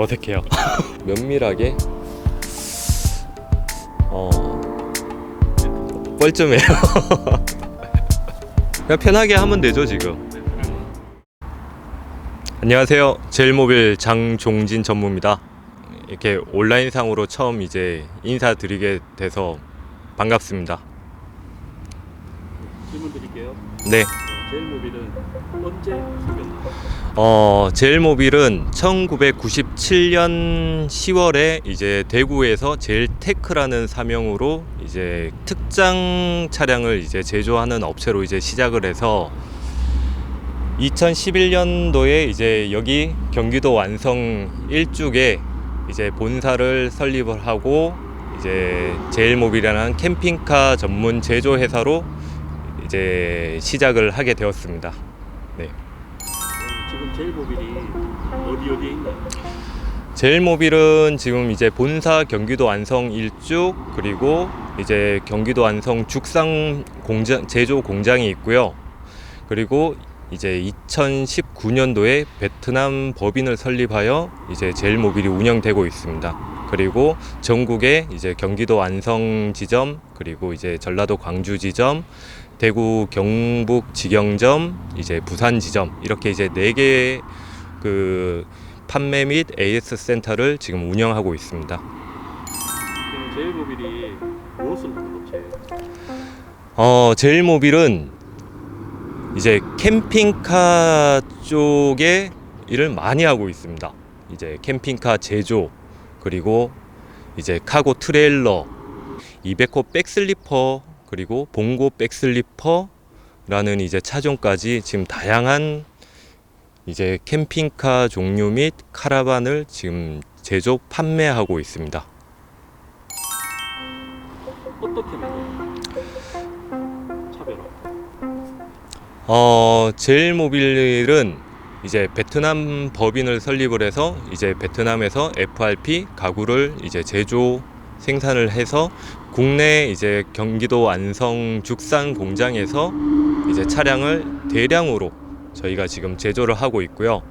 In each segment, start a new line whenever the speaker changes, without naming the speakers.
어색해요. 면밀하게 어 뻘쭘해요. 그냥 편하게 하면 되죠 지금. 안녕하세요. 제일모빌 장종진 전무입니다. 이렇게 온라인상으로 처음 이제 인사드리게 돼서 반갑습니다.
질문 드릴게요.
네.
제일모빌은 언제 생겼나요?
어, 제일모빌은 1997년 10월에 이제 대구에서 제일테크라는 사명으로 이제 특장 차량을 이제 제조하는 업체로 이제 시작을 해서 2011년도에 이제 여기 경기도 완성 일쪽에 이제 본사를 설립을 하고 이제 제일모빌이라는 캠핑카 전문 제조 회사로 이제 시작을 하게 되었습니다. 네.
지금 제일모빌이 어디 어디에 있나요?
제일모빌은 지금 이제 본사 경기도 안성 일죽 그리고 이제 경기도 안성 죽상 공장 제조 공장이 있고요. 그리고 이제 2019년도에 베트남 법인을 설립하여 이제 제일모빌이 운영되고 있습니다. 그리고 전국에 이제 경기도 안성 지점 그리고 이제 전라도 광주 지점 대구 경북 직영점 이제 부산 지점 이렇게 이제 네 개의 그 판매 및 AS 센터를 지금 운영하고 있습니다.
제일모빌이?
어, 제일모빌은 이제 캠핑카 쪽에 일을 많이 하고 있습니다. 이제 캠핑카 제조 그리고 이제 카고 트레일러 200호 백슬리퍼 그리고 봉고 백슬리퍼라는 이제 차종까지 지금 다양한 이제 캠핑카 종류 및 카라반을 지금 제조 판매하고 있습니다.
어떻게? 차별화.
어, 제일 모빌은 이제 베트남 법인을 설립을 해서 이제 베트남에서 FRP 가구를 이제 제조 생산을 해서 국내 이제 경기도 안성 죽산 공장에서 이제 차량을 대량으로 저희가 지금 제조를 하고 있고요.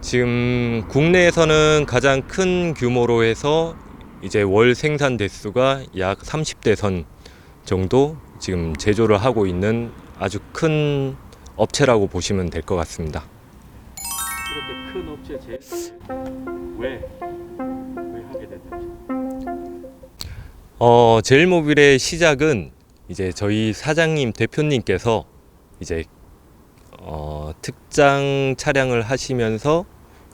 지금 국내에서는 가장 큰 규모로 해서 이제 월 생산 대수가 약 30대 선 정도 지금 제조를 하고 있는 아주 큰 업체라고 보시면 될 것 같습니다.
이렇게 큰 업체 제일 왜? 왜 하게 됐는지.
어, 제일모빌의 시작은 이제 저희 사장님 대표님께서 이제 어, 특장 차량을 하시면서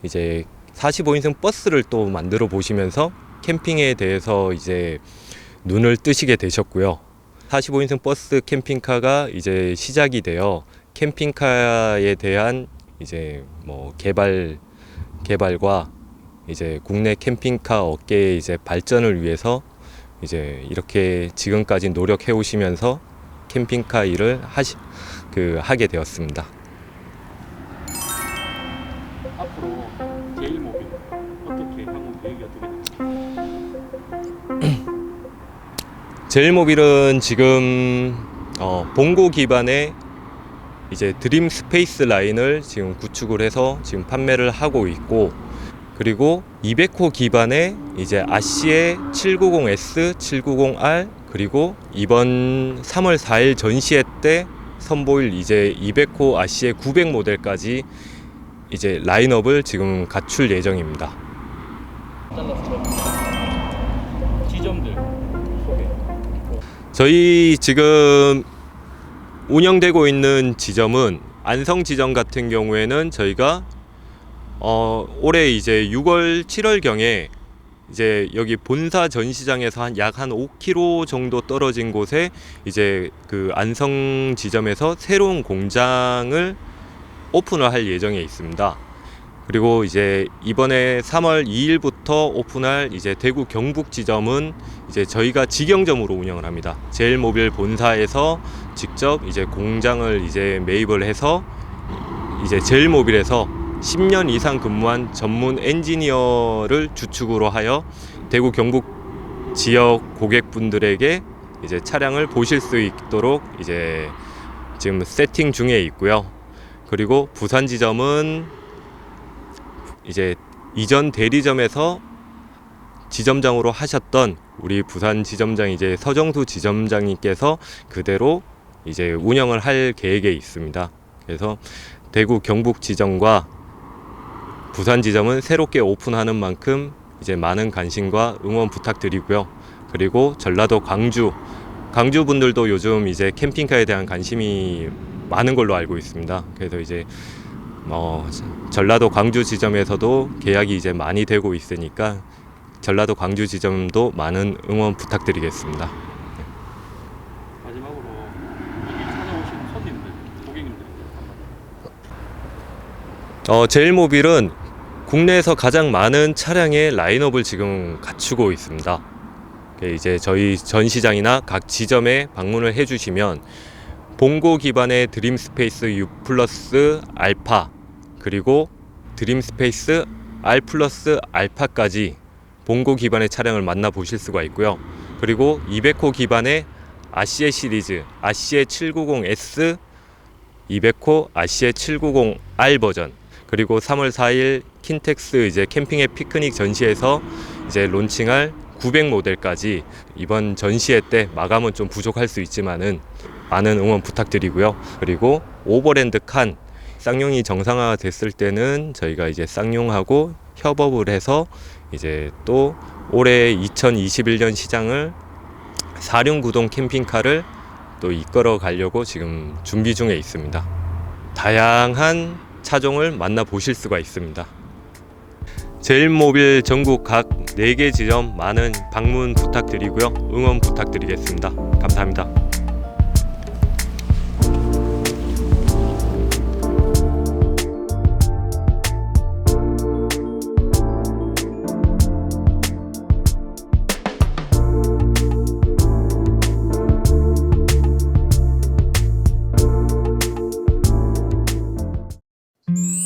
이제 45인승 버스를 또 만들어 보시면서 캠핑에 대해서 이제 눈을 뜨시게 되셨고요. 45인승 버스 캠핑카가 이제 시작이 되어 캠핑카에 대한 이제 뭐 개발 개발과 이제 국내 캠핑카 업계의 이제 발전을 위해서 이제 이렇게 지금까지 노력해 오시면서 캠핑카 일을 하시 그 하게 되었습니다.
앞으로 제일모빌 어떻게 향후 계획이 어떻게 됩니까?
제일모빌은 지금 어, 봉고 기반의 이제 드림 스페이스 라인을 지금 구축을 해서 지금 판매를 하고 있고 그리고 200호 기반의 이제 아시의 790S, 790R 그리고 이번 3월 4일 전시회 때 선보일 이제 200호 아시의 900 모델까지 이제 라인업을 지금 갖출 예정입니다.
지점들 소개.
저희 지금 운영되고 있는 지점은 안성 지점 같은 경우에는 저희가 어, 올해 이제 6월 7월 경에 이제 여기 본사 전시장에서 한 약한 5km 정도 떨어진 곳에 이제 그 안성 지점에서 새로운 공장을 오픈을 할 예정에 있습니다. 그리고 이제 이번에 3월 2일부터 오픈할 이제 대구 경북 지점은 이제 저희가 직영점으로 운영을 합니다. 제일모빌 본사에서 직접 이제 공장을 이제 매입을 해서 이제 제일모빌에서 10년 이상 근무한 전문 엔지니어를 주축으로 하여 대구 경북 지역 고객분들에게 이제 차량을 보실 수 있도록 이제 지금 세팅 중에 있고요. 그리고 부산 지점은 이제 이전 대리점에서 지점장으로 하셨던 우리 부산 지점장 이제 서정수 지점장님께서 그대로 이제 운영을 할 계획에 있습니다. 그래서 대구 경북 지점과 부산 지점은 새롭게 오픈하는 만큼 이제 많은 관심과 응원 부탁드리고요. 그리고 전라도 광주 광주 분들도 요즘 이제 캠핑카에 대한 관심이 많은 걸로 알고 있습니다. 그래서 이제 어, 전라도 광주 지점에서도 계약이 이제 많이 되고 있으니까 전라도 광주 지점도 많은 응원 부탁드리겠습니다.
마지막으로 여기 찾아오신 손님들, 고객님들.
어, 제일모빌은 국내에서 가장 많은 차량의 라인업을 지금 갖추고 있습니다. 그 이제 저희 전시장이나 각 지점에 방문을 해주시면 봉고 기반의 드림 스페이스 U 플러스 알파 그리고 드림 스페이스 R 플러스 알파까지 봉고 기반의 차량을 만나 보실 수가 있고요. 그리고 200호 기반의 아시에 시리즈 아시에 790S 200호 아시에 790R 버전 그리고 3월 4일 킨텍스 이제 캠핑의 피크닉 전시에서 이제 론칭할 900 모델까지 이번 전시회 때 마감은 좀 부족할 수 있지만은 많은 응원 부탁드리고요. 그리고 오버랜드 칸 쌍용이 정상화가 됐을 때는 저희가 이제 쌍용하고 협업을 해서 이제 또 올해 2021년 시장을 사륜구동 캠핑카를 또 이끌어 가려고 지금 준비 중에 있습니다. 다양한 차종을 만나 보실 수가 있습니다. 제일모빌 전국 각 4개 지점 많은 방문 부탁드리고요. 응원 부탁드리겠습니다. 감사합니다. Thank you.